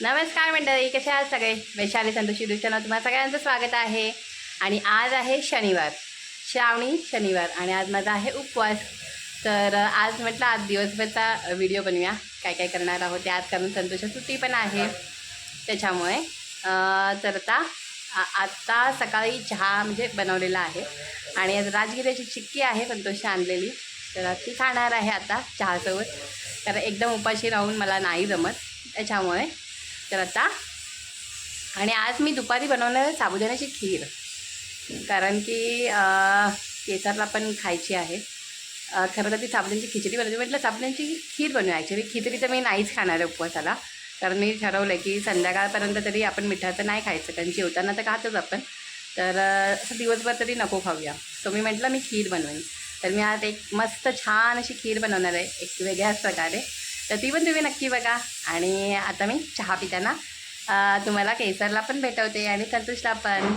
नमस्कार मंडळी कसे आहात सगळे? वैशाली संतोषी दुष्टानं तुम्हाला सगळ्यांचं स्वागत आहे. आणि आज आहे शनिवार श्रावणी शनिवार आणि आज माझा आहे उपवास. तर आज म्हटलं आज दिवसभरचा व्हिडिओ बनवूया. काय काय करणार आहोत ते आज कारण संतोष सुट्टी पण आहे. त्याच्यामुळे तर आता आ- आत्ता सकाळी चहा म्हणजे बनवलेला आहे. आणि आज राजगिऱ्याची चिक्की आहे संतोषने आणलेली. तर ती खाणार आहे आता चहासोबत. कारण एकदम उपाशी राहून मला नाही जमत. त्याच्यामुळे तर आता आणि आज मी दुपारी बनवणार आहे साबुदाण्याची खीर. कारण की केसरला पण खायची आहे. खरं तर ती साबुदाण्याची खिचडी बनवते. म्हटलं साबुदाण्याची खीर बनवू ॲक्च्युली खिचडी तर मी नाहीच खाणार आहे उपवासाला. कारण मी ठरवलं आहे की संध्याकाळपर्यंत तरी आपण मिठाचं नाही खायचं. कारण जेवताना तर खातच आपण. तर असं दिवसभर तरी नको खाऊया. सो मी म्हटलं मी खीर बनवेन. तर मी आज एक मस्त छान अशी खीर बनवणार आहे. एक वेगळ्याच प्रकारे. तर ती पण तुम्ही नक्की बघा. आणि आता मी चहा पिताना तुम्हाला केसरला पण भेटवते आणि संतोषला पण.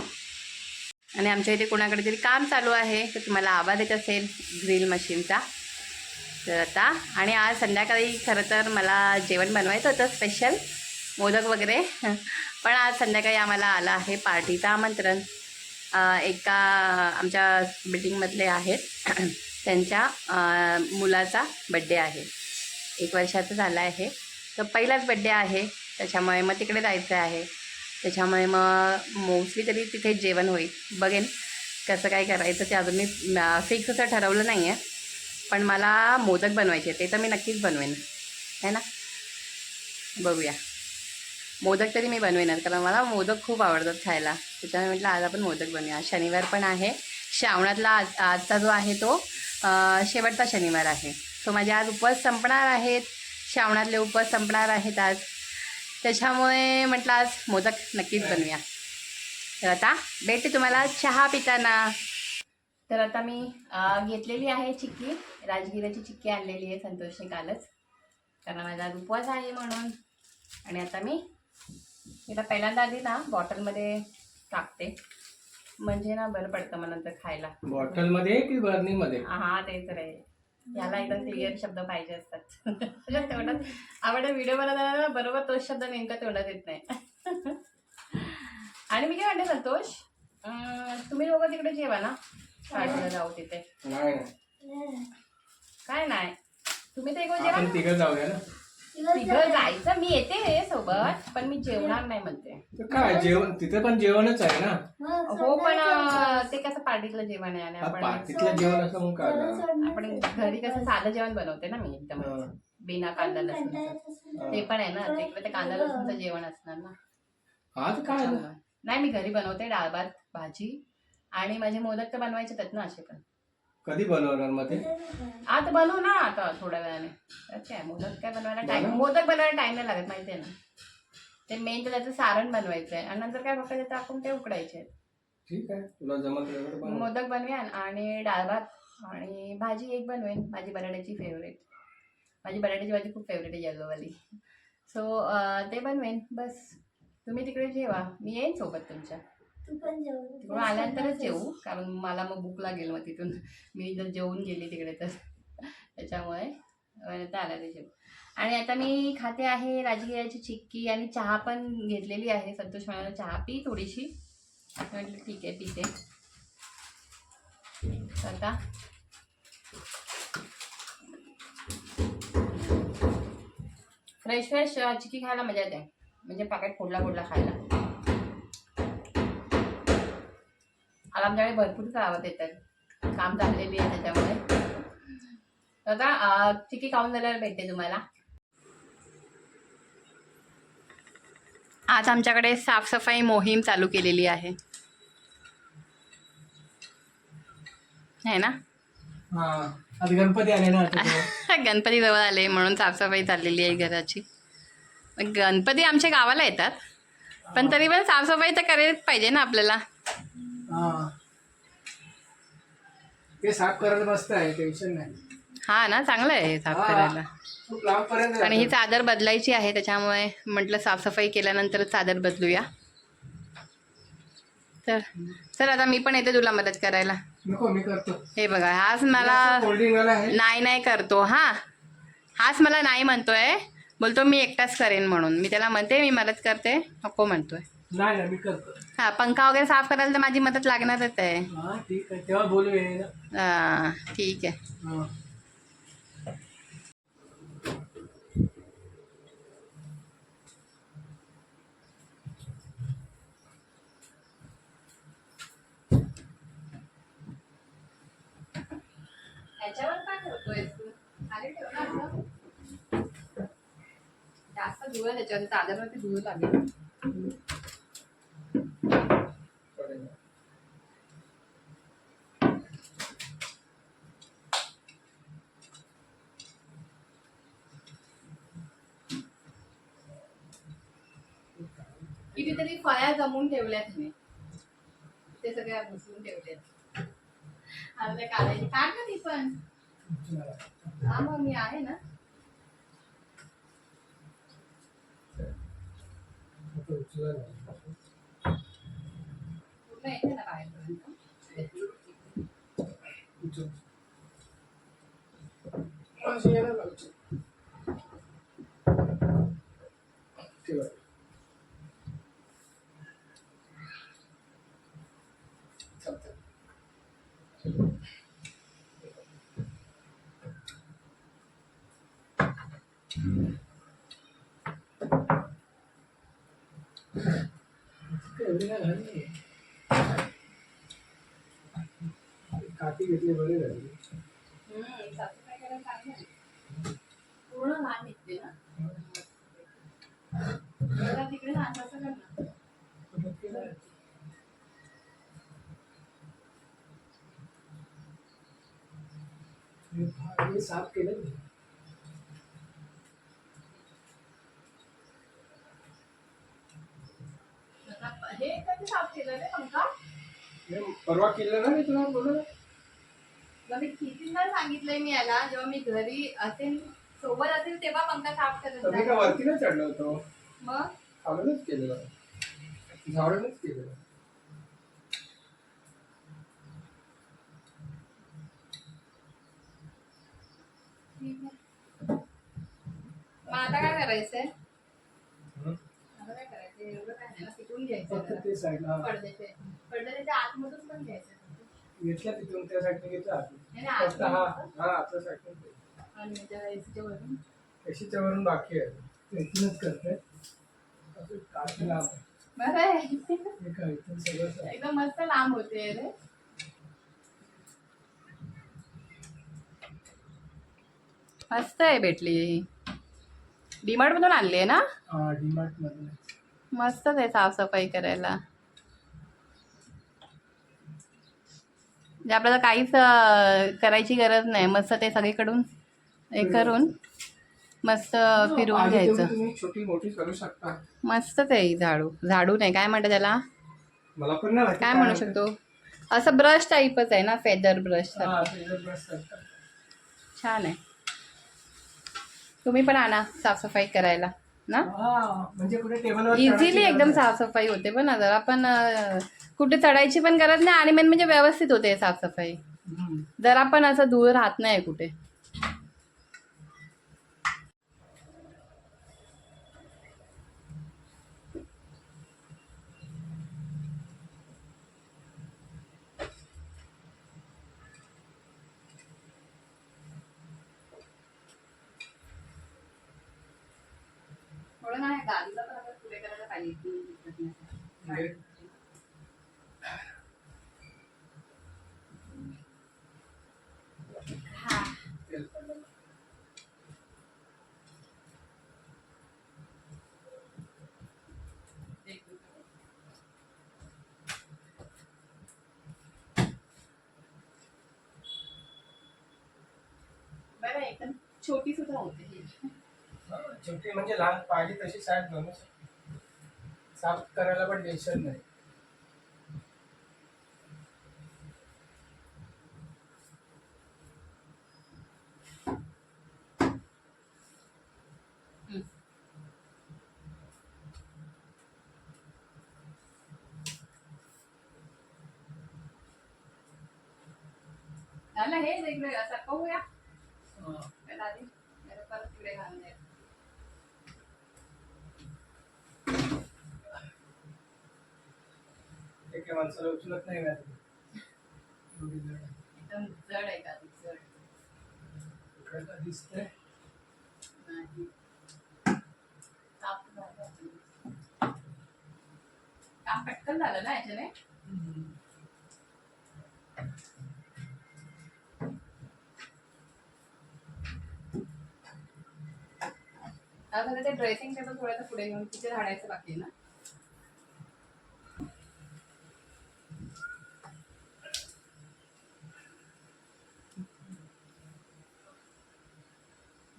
आणि आमच्या इथे कोणाकडे तरी काम चालू आहे तर तुम्हाला आवाज येत असेल ग्रिल मशीनचा तर आता आणि आज संध्याकाळी खरं तर मला जेवण बनवायचं होतं स्पेशल मोदक वगैरे. पण आज संध्याकाळी आम्हाला आलं आहे पार्टीचं आमंत्रण. एका आमच्या बिल्डिंगमधले आहेत. त्यांच्या मुलाचा बड्डे आहे. एक वर्षाचं झालं आहे. तर पहिलाच बड्डे आहे. त्याच्यामुळे मग तिकडे जायचं आहे. त्याच्यामुळे मग मोस्टली तरी तिथे जेवण होईल. बघेन कसं काय करायचं ते अजून मी फिक्स असं ठरवलं नाही आहे. पण मला मोदक बनवायचे ते तर मी नक्कीच बनवेन. है ना? बघूया. मोदक तरी मी बनवेन कारण मला मोदक खूप आवडतात खायला. त्याच्यामुळे म्हटलं आज आपण मोदक बनवूया. शनिवार पण आहे. श्रावणातला आज आजचा जो आहे तो शेवटचा शनिवार आहे. सो माझे आज उपवास संपणार आहेत. श्रावणातले उपवास संपणार आहेत आज. त्याच्यामुळे म्हटलं आज मोदक नक्कीच बनवूया. तर आता भेटते तुम्हाला चहा पिताना. तर आता मी घेतलेली आहे चिक्की. राजगिराची चिक्की आणलेली आहे संतोषने कालच. कारण माझा आज उपवास आहे म्हणून. आणि आता मी तिला पहिल्यांदा आधी ना बॉटलमध्ये टाकते. म्हणजे ना बरं पडतं मग नंतर खायला. बॉटलमध्ये की बर्निंगमध्ये हा तेच रे याला एकदम क्लिअर शब्द पाहिजे असतात. म्हणजे तेवढंच आपण व्हिडिओ बनवताना बरोबर तोच शब्द नेमका तेवढाच येत नाही. आणि मी काय म्हणते संतोष अं, तुम्ही दोघं तिकडे जेवा ना. पार्टीला जाऊ तिथे. काय नाही? तुम्ही ते जेवा तिघं जाऊया ना. तिघं जायचं. मी येते सोबत पण मी जेवणार नाही म्हणते. तर काय जेवण? तिथे पण जेवणच आहे ना? हो पण अं, ते कसं पार्टीतलं जेवण आहे आणि हा, आपण पार्टीतलं जेवण असं मग काय? आपण घरी कसं साधं जेवण बनवते ना मी एकदम हा. बिना कांदा लसूणचं. ते पण आहे ना तिकडे ते कांदा लसूणचं जेवण असणार ना. आज काय? नाही मी घरी बनवते डाळ भात भाजी. आणि माझे मोदक तर बनवायचे आहेत ना असे पण. कधी बनवणार मग ते? आता बनवू ना आता थोड्या वेळाने. तर काय मोदक काय बनवायला टाइम बनव. मोदक बनवायला टाइम नाही लागत माहिती आहे ना? ते मेन तर त्याचं सारण बनवायचं आहे आणि नंतर काय फक्त त्याचं आपण ते उकडायचे आहेत. ठीक आहे. तुला जमत असेल तर बनव. मोदक बनवेन आणि डाळ भात आणि भाजी एक बनवेन. माझी बटाट्याची फेवरेट माझी बटाट्याची भाजी खूप फेवरेट आहे येल्लोवाली सो ते बनवेन. बस. तुम्ही तिकडे जेवा. मी येईन सोबत तुमच्या. तिकडून आल्यानंतरच जेवू कारण मला मग भूक लागेल मग तिथून. मी जर जेवून गेली तिकडे तर. त्याच्यामुळे. नंतर आल्या ते जेवू. आणि आता मी खाते आहे राजगिऱ्याची चिक्की आणि चहा पण घेतलेली आहे. संतोष म्हणाला चहा पी थोडीशी. म्हटलं ठीक आहे पिते. तर आता फ्रेश फ्रेश चिक्की खायला मजा येते. म्हणजे पाकेट फोडला फोडला खायला. आता आमच्याकडे भरपूर गावात येतात. काम चाललेली आहे त्याच्यामुळे. आता अं, चिक्की खाऊन झाल्यावर भेटते तुम्हाला? आज आमच्याकडे साफसफाई मोहीम चालू केलेली आहे. है ना? हा गणपती आले ना. गणपती जवळ आले म्हणून साफसफाई चाललेली आहे घराची. गणपती आमच्या गावाला येतात. पण तरी पण साफसफाई तर करायला पाहिजे ना आपल्याला. हा. ते साफ करायला मस्त आहे टेन्शन नाही. हा ना चांगलं आहे हे साफ हा. करायला. खूप लांबपर्यंत आणि ही जातं. चादर बदलायची आहे त्याच्यामुळे म्हटलं साफसफाई केल्यानंतर चादर बदलूया. तर चल आता मी पण येते तुला मदत करायला. नको मी करतो. हे बघा हाच मला कोल्ड्रिंक वाला आहे. नाही नाही करतो हा. हाच मला नाही म्हणतोय. बोलतो मी एकटाच करेन म्हणून. मी त्याला म्हणते मी मदत करते. नको म्हणतोय. नाही ना मी करतो. हा पंखा वगैरे साफ़ करायला तर माझी मदत लागणारच आहे. हा ठीक आहे. तेव्हा बोलूया हा, ठीक आहे. हा. ह्याच्यावर काय ठेवतोय? तू खाली ठेव ना जास्त धुळ त्याच्यावर चादरवरती धुळ लागेल. कितीतरी फळ्या जमून ठेवल्यात मी. ते सगळ्या घुसवून ठेवल्यात. आता ते काढायची काढ ना ती पण. हा मग मी आहे ना. पूर्ण काठी घेतली बरी झाली हम्म, सासूबाई करायला चांगलं आहे. पूर्ण लहान निघते ना जरा तिकडे लहान असं कर ना हे साफ केलं मी. आता हे कधी साफ केलं रे पंखा हे परवा केलं ना मी तुला तुला मी कितींदा सांगितलंय मी याला जेव्हा मी घरी असेल सोबत असेल तेव्हा पंखा साफ करत मी का. वरती नाही चढलो होतो. मग? खालूनच केलेलं. झाडूनच केलेलं. मग आता काय करायचंय हं? आता काय करायचं एवढं घ्यायचं. ते पडद्याचे पडद्याच्या आतमधून पण घ्यायचं घेतलं तिथून त्या साईडने घेतलं आतून. नाही, नाही, फक्त हा आतून हा आतल्या साईडने आणि त्या एसीच्या वरून. बाकी आहे. ते इथूनच करते असं काठी लांब आहे. बरं आहे. हे काय इथून सगळं साफ. एकदम मस्त लांब होते रे. मस्त आहे भेटली. डीमार्ट मधून आणली आहे ना? हा डीमार्ट मधून. मस्तच आहे साफसफाई करायला. म्हणजे आपल्याला काहीच करायची गरज नाही. मस्त ते सगळीकडून हे करून मस्त फिरवून आधी तेवढी घ्यायचं. तुम्ही छोटी मोठी करू शकता. मस्तच आहे ही झाडू झाडू नाही. काय म्हणतात त्याला? मला पण नाही माहिती काय म्हणू शकतो? असं ब्रश टाईपच आहे ना फेदर ब्रश हा. छान आहे. तुम्ही पण आणा साफसफाई करायला. ना? हा, म्हणजे कुठे टेबलवर इझिली एकदम साफसफाई होते पण ना जर आपण कुठे चढायची पण गरज नाही आणि मेन म्हणजे व्यवस्थित होते साफसफाई. जरा पण असं धूळ राहत नाही कुठे थोडं नाही गाडीला पण आता पुढे करायला पाहिजे हा बरं एकदम छोटी सुद्धा होते छोटी म्हणजे लहान पाहिजे तशी साईज बनवू साफ करायला पण टेन्शन नाही. झालं हे वेगवेगळं असं पाहूया हा. परत तिकडे घालून. मोठ्या माणसाला उचलत नाही आहे. एकदम जड आहे का? जड. दिसतंय? नाही. झालं. काम पटकन झालं ना याच्याने? आता ते ड्रेसिंग टेबल थोडंसं पुढे घेऊन तिथे झाडायचं बाकी ना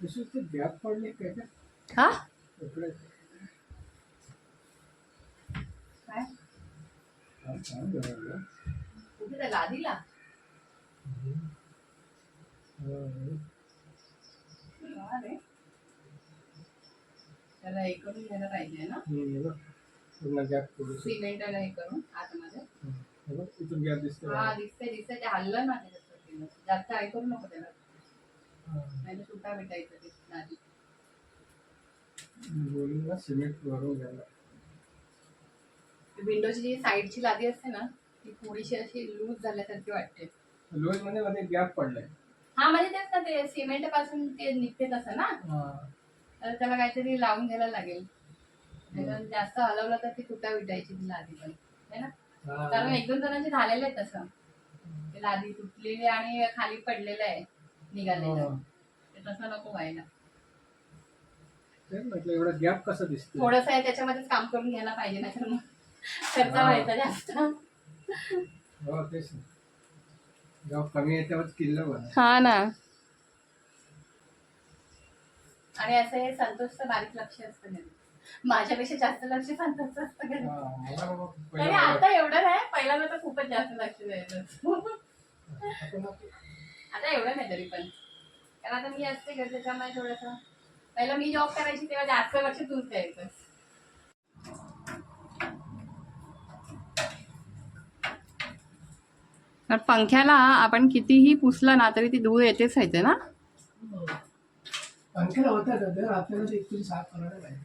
तशी ते गॅप पडले काय का हा. त्याला हे करून घ्यायला पाहिजे ना? हे बघ. पूर्ण गॅप पडू सिमेंटला हे करून आतमध्ये. बघ, इथून गॅप दिसतोय. हा दिसते दिसते ते हल्लं ना जास्त हे करू नको त्याला. नाही सुटा भेटायचं ते लादी बोलून ना सिमेंट भरून घ्यायला. विंडोची जी साईडची लादी असते ना ती थोडीशी अशी लूज झाल्यासारखी वाटते. लोजमध्ये मध्ये गॅप पडलाय. हा म्हणजे तेच ना ते सिमेंटपासून ते निघते तसं ना. तर त्याला काहीतरी लावून घ्यायला लागेल. नाहीतर जास्त हलवलं तर ती तुटा विटायची ती लादी पण. है ना? कारण. एक दोन जणांचे झालेले आहे तसं. ते लादी तुटलेली आणि खाली पडलेलं आहे. निघालेलं हा. ते तसं नको व्हायला. म्हटलं एवढा गॅप कसा दिसतोय? थोडस आहे त्याच्यामध्येच काम करून घ्यायला पाहिजे नाही तर मग खर्च हा. व्हायचा जास्त. हो तेच ना. जेव्हा कमी आहे तेव्हाच किल्ला बना हा ना. आणि असं हे संतोषचं बारीक लक्ष असतं घरी. माझ्यापेक्षा जास्त लक्ष संतोषचं असतं घरी. हा, मला बाबा तरी पहिलं आता एवढं नाही पहिल्यांदा तर खूपच जास्त लक्ष द्यायचं. आपण आता एवढं नाही तरी पण. कारण आता मी असते घरी त्याच्यामुळे थोडंसं. पहिलं मी जॉब करायची तेव्हा जास्त लक्ष तूच द्यायचं तर पंख्याला आपण कितीही पुसलं ना तरी ती धूळ येतेच राहते ना? पंख्याला होतात तर आपल्याला ते ऍक्च्युली साफ करायला पाहिजे.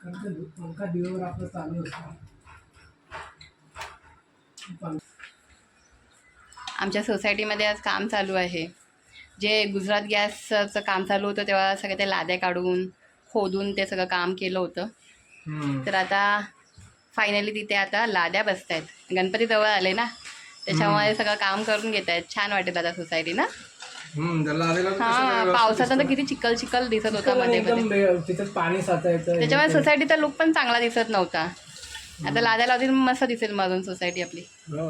कारण पंखा दिवसभर आपलं चालू असतं. पंख- आमच्या सोसायटीमध्ये आज काम चालू आहे. जे गुजरात गॅसचं काम चालू होतं तेव्हा सगळ्या त्या लाद्या काढून खोदून ते सगळं काम केलं होतं. तर आता फायनली तिथे आता लाद्या बसत आहेत गणपती जवळ आले ना? त्याच्यामुळे सगळं काम करून घेत आहेत छान वाटेल आता सोसायटी ना? हा पावसात तर. किती चिखल चिखल दिसत होता मध्ये त्याच्यामुळे ते. सोसायटीचा लुक पण चांगला दिसत नव्हता. आता लाद्या लावतील मस्त दिसेल मधून सोसायटी आपली. हो.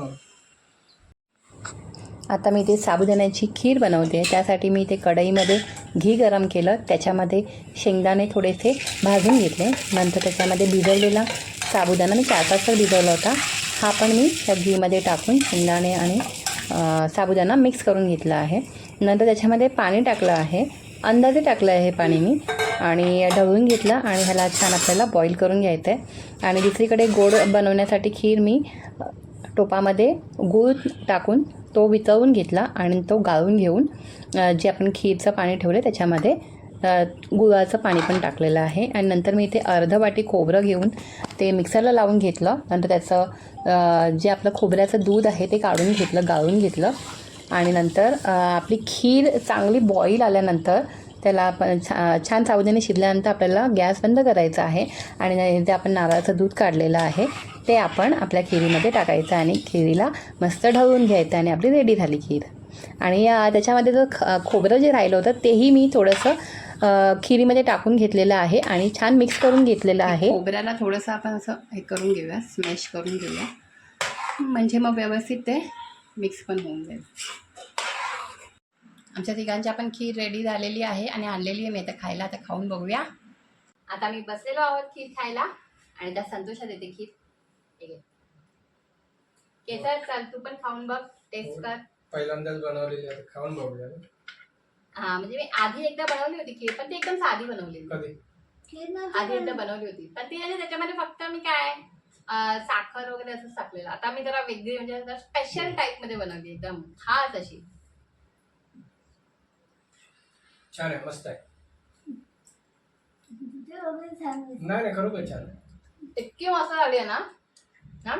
आता मी ते साबुदाण्याची खीर बनवते. त्यासाठी मी इथे कढईमध्ये घी गरम केलं. त्याच्यामध्ये शेंगदाणे थोडेसे भाजून घेतले. नंतर त्याच्यामध्ये भिजवलेला साबुदाणा मी चार पाच तास भिजवला होता. हा पण मी त्या घीमध्ये टाकून शेंगदाणे आणि साबुदाणा मिक्स करून घेतला आहे. नंतर त्याच्यामध्ये पाणी टाकलं आहे. अंदाजे टाकलं आहे पाणी मी. आणि ढवळून घेतलं आणि ह्याला छान आपल्याला बॉईल करून घ्यायचं आहे आणि दुसरीकडे गोड बनवण्यासाठी खीर मी टोपामध्ये गूळ टाकून तो वितळून घेतला आणि तो गाळून घेऊन जे आपण खीरचं पाणी ठेवलं त्याच्यामध्ये गुळाचं पाणी पण टाकलेलं आहे. आणि नंतर मी इथे अर्ध वाटी खोबरं घेऊन ते मिक्सरला लावून घेतलं. नंतर त्याचं जे आपलं खोबऱ्याचं दूध आहे ते काढून घेतलं गाळून घेतलं. आणि नंतर आपली खीर चांगली बॉईल आल्यानंतर त्याला आपण छा छान सावधाने शिजल्यानंतर आपल्याला गॅस बंद करायचा आहे. आणि ते आपण नारळाचं दूध काढलेलं आहे. ते आपण आपल्या खिरीमध्ये टाकायचं आणि खिरीला मस्त ढवळून घ्यायचं आणि आपली रेडी झाली खीर. आणि त्याच्यामध्ये जो ख खोबरं जे राहिलं होतं तेही मी थोडंसं खिरीमध्ये टाकून घेतलेलं आहे आणि छान मिक्स करून घेतलेलं आहे. खोबऱ्याला थोडंसं आपण असं हे करून घेऊया स्मॅश करून घेऊया. म्हणजे मग व्यवस्थित ते मिक्स पण होऊन जाईल. आमच्या तिघांची आपण खीर रेडी झालेली आहे आणि आणलेली आहे. मी आता खायला आता खाऊन बघूया. आता मी बसलेलो आहोत खीर खायला आणि त्या संतोषात येते खीर. हे. केसर चल तू पण खाऊन बघ टेस्ट कर. पहिल्यांदाच बनवलेली आहे खाऊन बघूया. हा म्हणजे मी आधी एकदा बनवली होती खीर पण ती एकदम साधी बनवली कधी? आधी एकदा बनवली. होती. पण ती म्हणजे त्याच्यामध्ये फक्त मी काय अं, साखर वगैरे असंच टाकलेलं. आता मी जरा वेगळी म्हणजे स्पेशल टाईपमध्ये बनवली एकदम. खास अशी. छान आहे मस्त आहे. नाही नाही खरोखर छान आहे. इतकी मस्त झाली आहे ना? हा.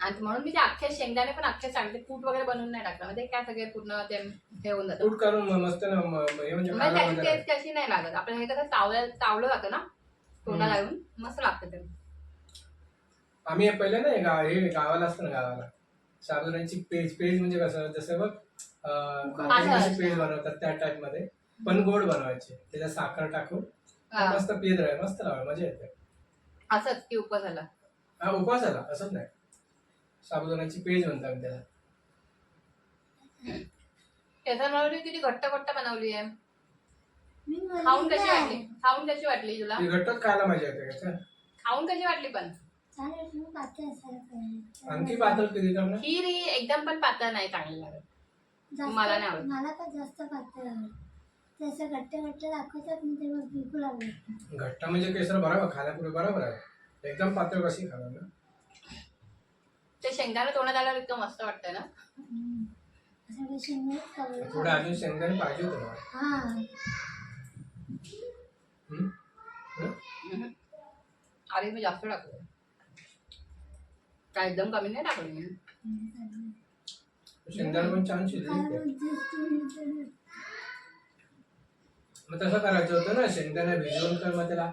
आणि म्हणून मी ते अख्खे शेंगदाणे पण अख्खे सांगते कूट वगैरे बनवून नाही टाकलं. म्हणजे काय सगळे पूर्ण ते हे होऊन जातं. कूट करून मस्त ना म- म- हे म्हणजे म्हणजे खायला त्याची टेस्ट कशी नाही लागत. आपलं हे कसं चावलं चावलं जातं ना? तोंडा हम्म. लागून मस्त लागतं ते. आम्ही हे पहिले ना हे गाव हे गावाला असतं ना गावाला. साबुदाण्याची पेज पेज म्हणजे कसं जसं बघ अं, भाकरी असं. कशी पेज बनवतात त्या टाइपमध्ये पण गोड बनवायचे. त्याच्यात साखर टाकून हा. मस्त पेज राहील मस्त लावा मजा येते. असंच की उपवासाला. हा उपासाला असंच नाही. साबुदाण्याची पेज म्हणतात त्याला. बनवली किती घट्ट घट्ट बनवली आहे. मी खाऊन कशी बनवलंय. वाटली? खाऊन कशी वाटली तुला? ती घट्टच खायला मजा येते कसं खाऊन कशी वाटली पण? चालेल तुम्ही पातळ असायला पाहिजे. आणखी पातळ केली तर ना खीर ही एकदम पण पातळ नाही चांगली लागत. जास्त- मला नाही आवडत. मला पण जास्त पातळ आवडत. घट्ट घट्ट दाखवतात ना तेव्हा बिलकुल आवडत नाही. घट्ट म्हणजे केसर बरोबर खाण्यापूर्वी बरोबर आहे. एकदम पातळ कशी खाणार ना ते शेंगदाणा तोंडात आल्यावर इतकं मस्त वाटतं ना शेंगदाणे. थोडं अजून शेंगदाणे पाहिजे होतं मला हा हम्म? हम्म? हम्म. अरे मी जास्त टाकलं काय एकदम कमी नाही टाकलं मी शेंगदाणे पण छान काय शिजले म्हणतेस तू? मग तसं करायचं होतं ना शेंगदाणे भिजवून तर मग त्याला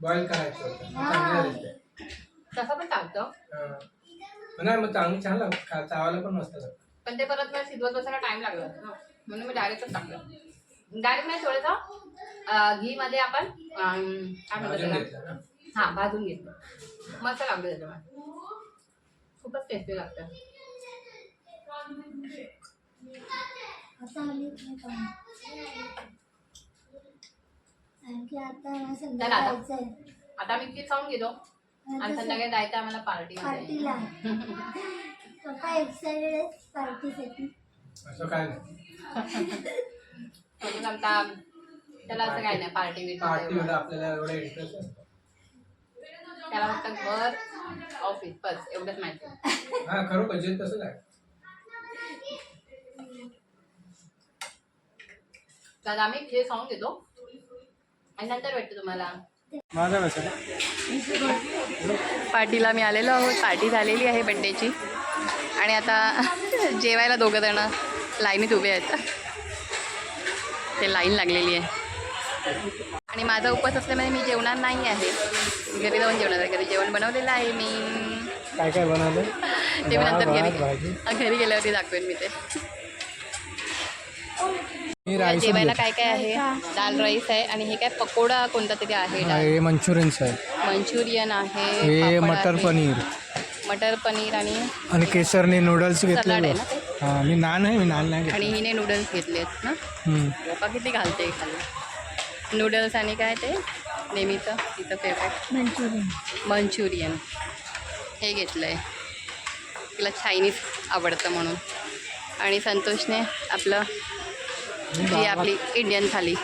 बॉईल करायचं होतं. तसं पण चालतं. हा. नाही मग चांगली छान लागतं. खा चावायला पण मस्त लागतं. पण ते परत मला शिजवत बसायला टाइम लागला होता ना. म्हणून मी डायरेक्टच टाकलं. डायरेक्ट नाही थोडंसं घी मध्ये आपण अं, काय म्हणतात भाजून त्याला? घेतलं ना? हा भाजून घेतलं. मस्त लागलं त्याच्यामुळे खूपच टेस्टी लागतं. आली? आणखी आता ना चला आता. आता मी ती खाऊन घेतो. आणि आता संध्याकाळी जायचं आम्हाला पार्टी पार्टीला. पप्पा एक्साइटेड आहेत पार्टीसाठी. असं काय नाही. आमचा त्याला असं काही नाही पार्टी बिर्टी पार्टीमध्ये आपल्याला एवढा इंटरेस्ट असतो. त्याला फक्त घर ऑफिस बस एवढंच माहिती. हा तर आम्ही हे खाऊन घेतो. आणि नंतर भेटतो तुम्हाला. माझा कसं पार्टीला मी आलेलो आहोत. पार्टी झालेली आहे बड्डेची आणि आता जेवायला दोघं जण लाईनीत उभे आहेत. ते लाईन लागलेली आहे. आणि माझा उपवास असल्यामुळे मी जेवणार नाही आहे. घरी जाऊन जेवणार आहे. घरी जेवण बनवलेलं आहे मी. काय काय बनवलं? ते मी नंतर घरी. घरी गेल्यावरती दाखवेन मी ते. जेवायला काय काय आहे? दाल राईस आहे आणि हे काय पकोडा कोणता तरी आहे डाळ हे मंचुरियन्स आहे. मंचुरियन आहे हे मटर पनीर. मटर पनीर आणि आणि केसरने नूडल्स घेतले ना मी नान आहे मी नान नाही आणि घेतलं हिने नूडल्स घेतलेत ना? हम्म. पप्पा किती घालते खाली? नूडल्स आणि काय ते? नेहमीचं तिचं फेवरेट मंचुरियन. मंचुरियन. हे घेतलं आहे तिला चायनीज आवडतं म्हणून. आणि संतोषने आपलं जी आपली इंडियन थाली.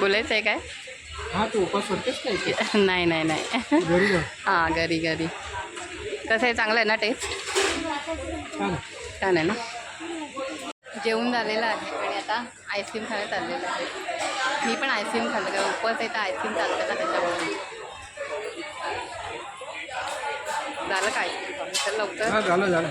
बोलायचं आहे काय? हा काय नाही नाही नाही. हां घरी घरी. कसं आहे? चांगलं आहे ना टेस्ट छान. आहे. ना? जेवण झालेलं आहे आणि आता आईस्क्रीम खायला चाललेलं आहे. मी पण आईस्क्रीम खाल्लं. कारण उपवास आहे तर आईस्क्रीम चालतं का त्याच्यामुळे. झालं का आईस्क्रीम खाऊन तर लवकर. हा झालं.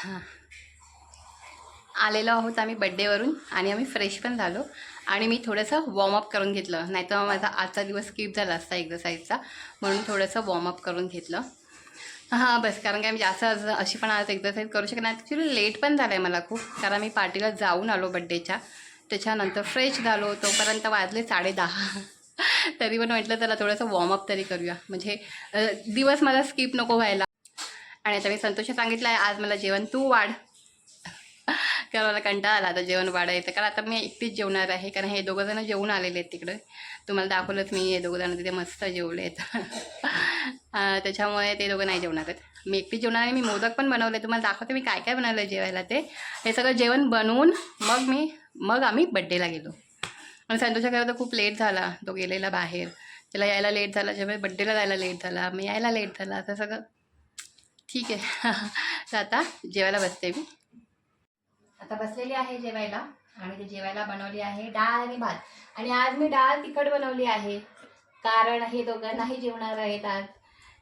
हां. आलेलो आहोत आम्ही बड्डेवरून आणि आम्ही फ्रेश पण झालो. आणि मी थोडंसं वॉर्मअप करून घेतलं. नाहीतर माझा आजचा दिवस स्किप झाला असता एक्झरसाईजचा म्हणून थोडंसं वॉर्मअप करून घेतलं. हां बस. कारण काय मी जास्त आज अशी पण आज एक्झरसाईज करू शकणार ॲक्च्युली लेट पण झालं आहे मला खूप. कारण मी पार्टीला जाऊन आलो बड्डेच्या. त्याच्यानंतर फ्रेश झालो तोपर्यंत वाजले साडे दहा तरी पण म्हटलं चला थोडंसं वॉर्मअप तरी करूया. म्हणजे दिवस मला स्किप नको व्हायला. आणि आता मी संतोष सांगितलं आहे आज मला जेवण तू वाढ. कारण मला कंटाळा आला आता जेवण वाढायचं. कारण आता मी एकटीच जेवणार आहे कारण हे दोघं जण जेवून आलेले आहेत तिकडे. तुम्हाला दाखवलंच मी हे दोघं जण तिथे मस्त जेवले आहेत. त्याच्यामुळे ते दोघं नाही जेवणार आहेत. मी एकटी जेवणार आहे मी मोदक पण बनवले. तुम्हाला दाखवते मी काय काय बनवलं जेवायला ते. हे सगळं जेवण बनवून मग मी मग आम्ही बड्डेला गेलो. आणि संतोषच्या घरात तर खूप लेट झाला. तो गेलेला बाहेर. त्याला यायला लेट झाला. जेव्हा बड्डेला जायला लेट झाला. मी यायला लेट झाला. असं सगळं. ठीक आहे. तर आता जेवायला बसते मी. आता बसलेली आहे जेवायला. आणि ते जेवायला बनवली आहे डाळ आणि भात. आणि आज मी डाळ तिखट बनवली आहे. कारण हे दोघं नाही जेवणार आहेत आज.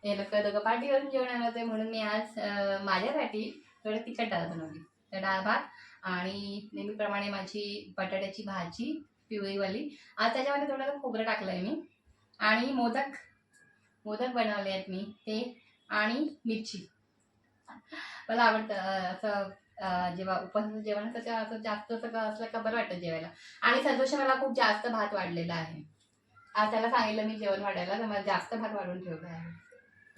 हे लोक दोघं पाठीवरून जेवणार होते म्हणून मी आज माझ्यासाठी थोडं तिखट डाळ बनवली. तर डाळ भात आणि नेहमीप्रमाणे माझी बटाट्याची भाजी पिवळीवाली. आज त्याच्यामध्ये थोडं खोबरं टाकलं आहे मी. आणि मोदक मोदक बनवले आहेत मी ते. आणि मिरची. मला आवडतं असं जेव्हा उपवासाचं जेवण तेव्हा असं जास्त सगळं असलं का बरं वाटतं जेवायला. आणि संतोष मला खूप जास्त भात वाढलेला आहे. आज त्याला सांगितलं मी जेवण वाढायला तर मला जास्त भात वाढून ठेवलं आहे.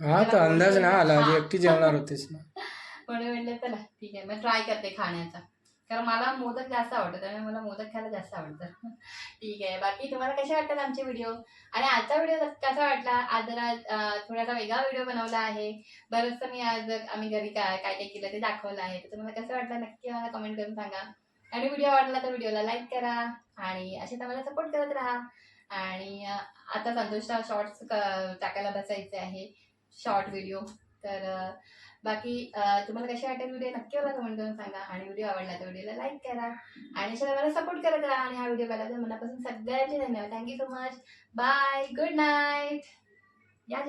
हा तर अंदाज नाही आला एकटी जेवणार होतीस ना. म्हणून म्हटलं चला ठीक आहे मग ट्राय करते खाण्याचा. कारण मला मोदक जास्त आवडतं त्यामुळे मला मोदक खायला जास्त आवडतं. ठीक आहे बाकी तुम्हाला कसे वाटतात आमचे व्हिडिओ आणि आजचा व्हिडिओ कसा वाटला? आज जरा थोडासा वेगळा व्हिडिओ बनवला आहे. बरंचसं मी आज आम्ही घरी काय काय काय केलं ते दाखवलं आहे. तर तुम्हाला कसं वाटलं नक्की मला कमेंट करून सांगा. आणि व्हिडिओ आवडला तर व्हिडिओला लाईक करा आणि असेच आम्हाला सपोर्ट करत राहा. आणि आता संतोषला शॉर्ट्स टाकायला बसायचे आहे शॉर्ट व्हिडिओ तर बाकी तुम्हाला कशी वाटेल व्हिडिओ नक्की मला कमेंट करून सांगा. आणि व्हिडिओ आवडला तर व्हिडिओला लाईक करा. आणि अशा मला सपोर्ट करत राहा. आणि हा व्हिडिओ बघायला तर मनापासून सगळ्यांचे धन्यवाद. Thank you so much bye good night या